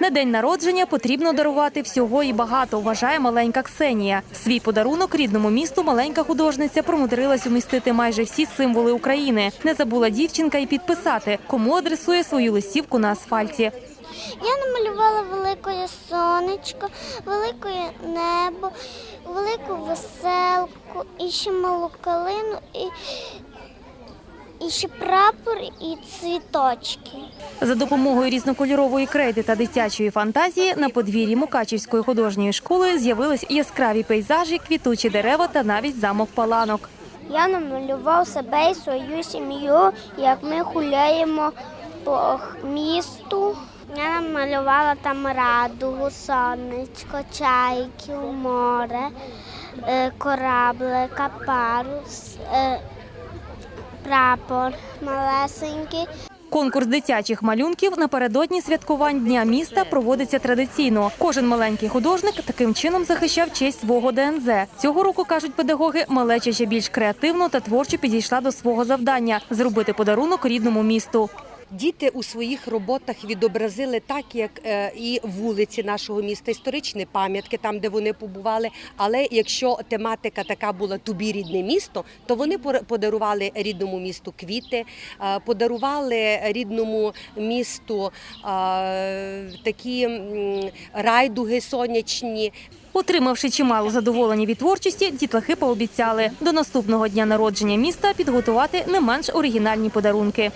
На день народження потрібно дарувати всього і багато, вважає маленька Ксенія. Свій подарунок рідному місту маленька художниця промудрилась умістити майже всі символи України. Не забула дівчинка і підписати, кому адресує свою листівку на асфальті. Я намалювала велике сонечко, велике небо, велику веселку, і ще малу калину, і, і ще прапор і цвіточки. За допомогою різнокольорової крейди та дитячої фантазії на подвір'ї Мукачівської художньої школи з'явились яскраві пейзажі, квітучі дерева та навіть замок паланок. Я намалював себе і свою сім'ю, як ми гуляємо по місту. Я намалювала там радугу, сонечко, чайки, море, е, кораблика, парус, е, прапор малесенький. Конкурс дитячих малюнків напередодні святкувань Дня міста проводиться традиційно. Кожен маленький художник таким чином захищав честь свого ДНЗ. Цього року кажуть педагоги, малеча ще більш креативно та творчо підійшла до свого завдання зробити подарунок рідному місту. Діти у своїх роботах відобразили так, як е, і вулиці нашого міста, історичні пам'ятки, там де вони побували. Але якщо тематика така була тобі рідне місто, то вони подарували рідному місту квіти, е, подарували рідному місту е, такі райдуги сонячні, Отримавши чимало задоволення від творчості, дітлахи пообіцяли до наступного дня народження міста підготувати не менш оригінальні подарунки.